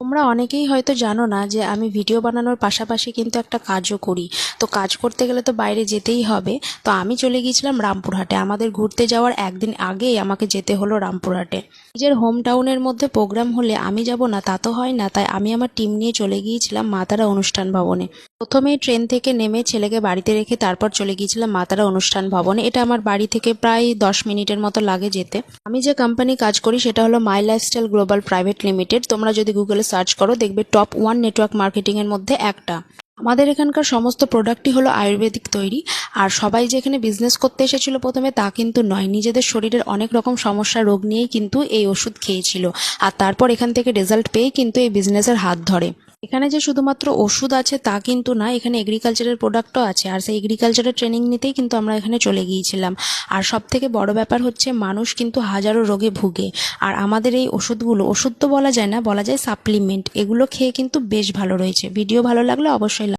তোমরা অনেকেই হয়তো জানো না যে আমি ভিডিও বানানোর পাশাপাশি কিন্তু একটা কাজও করি। তো কাজ করতে গেলে তো বাইরে যেতেই হবে। তো আমি চলে গিয়েছিলাম রামপুরহাটে। আমাদের ঘুরতে যাওয়ার একদিন আগেই আমাকে যেতে হলো রামপুরহাটে। নিজের হোম টাউনের মধ্যে প্রোগ্রাম হলে আমি যাব না, তা তো হয় না। তাই আমি আমার টিম নিয়ে চলে গিয়েছিলাম মাতারা অনুষ্ঠান ভবনে। প্রথমেই ট্রেন থেকে নেমে ছেলেকে বাড়িতে রেখে তারপর চলে গিয়েছিলাম মাতারা অনুষ্ঠান ভবনে। এটা আমার বাড়ি থেকে প্রায় দশ মিনিটের মতো লাগে যেতে। আমি যে কোম্পানি কাজ করি সেটা হলো my lifestyle global private limited তোমরা যদি গুগলে সার্চ করো, দেখবে টপ ওয়ান নেটওয়ার্ক মার্কেটিংয়ের মধ্যে একটা। আমাদের এখানকার সমস্ত প্রোডাক্টই হলো আয়ুর্বেদিক তৈরি, আর সবাই যে এখানে বিজনেস করতে এসেছিল প্রথমে তা কিন্তু নয়। নিজেদের শরীরের অনেক রকম সমস্যা, রোগ নিয়েই কিন্তু এই ওষুধ খেয়েছিল। আর তারপর এখান থেকে রেজাল্ট পেয়েই কিন্তু এই বিজনেসের হাত ধরে। এখানে যে শুধুমাত্র ওষুধ আছে তা কিন্তু না, এখানে এগ্রিকালচারের প্রোডাক্টও আছে। আর সেই এগ্রিকালচারের ট্রেনিং নিতেই কিন্তু আমরা এখানে চলে গিয়েছিলাম। আর সব থেকে বড় ব্যাপার হচ্ছে মানুষ কিন্তু হাজারো রোগে ভুগে। আর আমাদের এই ওষুধগুলো, ওষুধ তো বলা যায় না, বলা যায় সাপ্লিমেন্ট এগুলো খেয়ে কিন্তু বেশ ভালো রয়েছে। ভিডিও ভালো লাগলে অবশ্যই